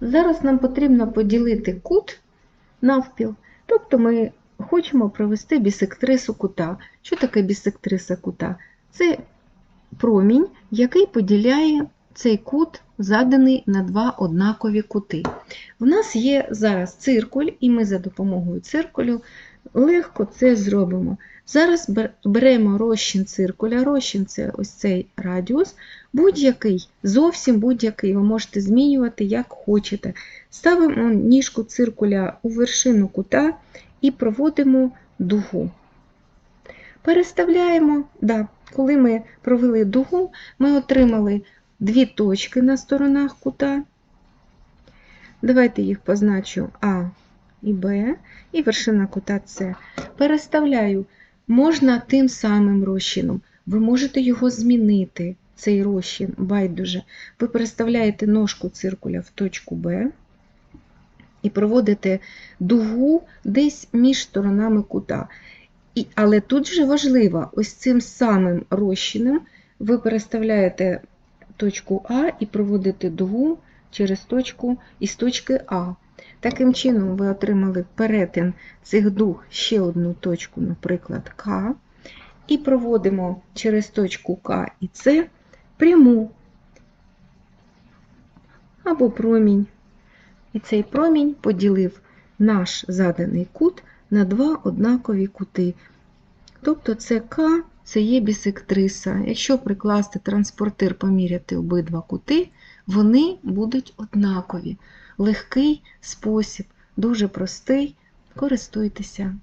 Зараз нам потрібно поділити кут навпіл, тобто ми хочемо провести бісектрису кута. Що таке бісектриса кута? Це промінь, який поділяє цей кут, заданий на два однакові кути. В нас є зараз циркуль, і ми за допомогою циркулю легко це зробимо. Зараз беремо розчин циркуля, розчин це ось цей радіус, будь-який, зовсім будь-який, ви можете змінювати як хочете. Ставимо ніжку циркуля у вершину кута і проводимо дугу. Переставляємо, да, коли ми провели дугу, ми отримали дві точки на сторонах кута. Давайте їх позначу А і Б, і вершина кута С. Переставляю можна тим самим розчином. Ви можете його змінити, цей розчин, байдуже. Ви переставляєте ножку циркуля в точку Б і проводите дугу десь між сторонами кута. І, але тут же важливо, ось цим самим розчином ви переставляєте точку А і проводите дугу через точку із точки А. Таким чином, ви отримали перетин цих дуг ще одну точку, наприклад, К, і проводимо через точку К і С пряму або промінь. І цей промінь поділив наш заданий кут на два однакові кути. Тобто це К, це є бісектриса. Якщо прикласти транспортир, поміряти обидва кути, вони будуть однакові. Легкий спосіб, дуже простий. Користуйтеся.